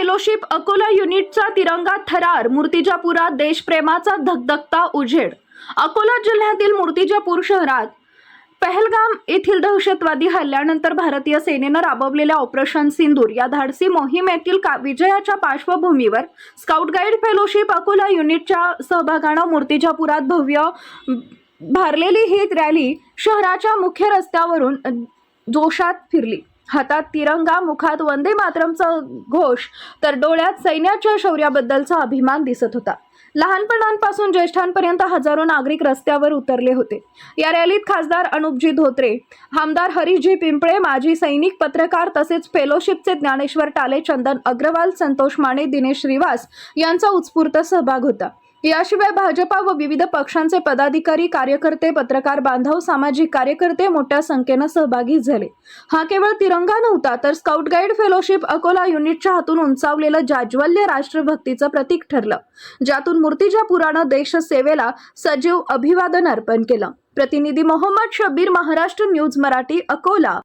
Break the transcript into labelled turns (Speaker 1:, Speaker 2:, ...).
Speaker 1: Fellowship Akola युनिटचा तिरंगा थरार. मूर्तिजापुरात देशप्रेमाचा धगधगता उजेड. अकोला जिल्ह्यातील मूर्तिजापूर शहरात पहलगाम येथील दहशतवादी हल्ल्यानंतर भारतीय सेनेनं राबवलेल्या ऑपरेशन सिंदूर या धाडसी मोहिमेतील का विजयाच्या पार्श्वभूमीवर स्काउट गाईड फेलोशिप अकोला युनिटच्या सहभागानं मूर्तिजापुरात भव्य भारलेली ही रॅली शहराच्या मुख्य रस्त्यावरून जोशात फिरली. हातात तिरंगा मुखात वंदे मातरमचा घोष तर डोळ्यात सैन्याच्या शौर्याबद्दलचा अभिमान दिसत होता. लहानपणांपासून ज्येष्ठांपर्यंत हजारो नागरिक रस्त्यावर उतरले होते. या रॅलीत खासदार अनुपजी धोत्रे आमदार हरीशजी पिंपळे माजी सैनिक पत्रकार तसेच फेलोशिपचे ज्ञानेश्वर टाले चंदन अग्रवाल संतोष माने दिनेश श्रीवास यांचा उत्स्फूर्त सहभाग होता. याशिवाय भाजपा व विविध पक्षांचे पदाधिकारी कार्यकर्ते पत्रकार बांधव सामाजिक कार्यकर्ते मोठ्या संख्येनं सहभागी झाले. हा केवळ तिरंगा नव्हता तर स्काउट गाईड फेलोशिप अकोला युनिटच्या हातून उंचावलेलं जाज्वल्य राष्ट्रभक्तीचं प्रतीक ठरलं ज्यातून मूर्तिजापुरानं देशसेवेला सजीव अभिवादन अर्पण केलं. प्रतिनिधी मोहम्मद शब्बीर महाराष्ट्र न्यूज मराठी अकोला.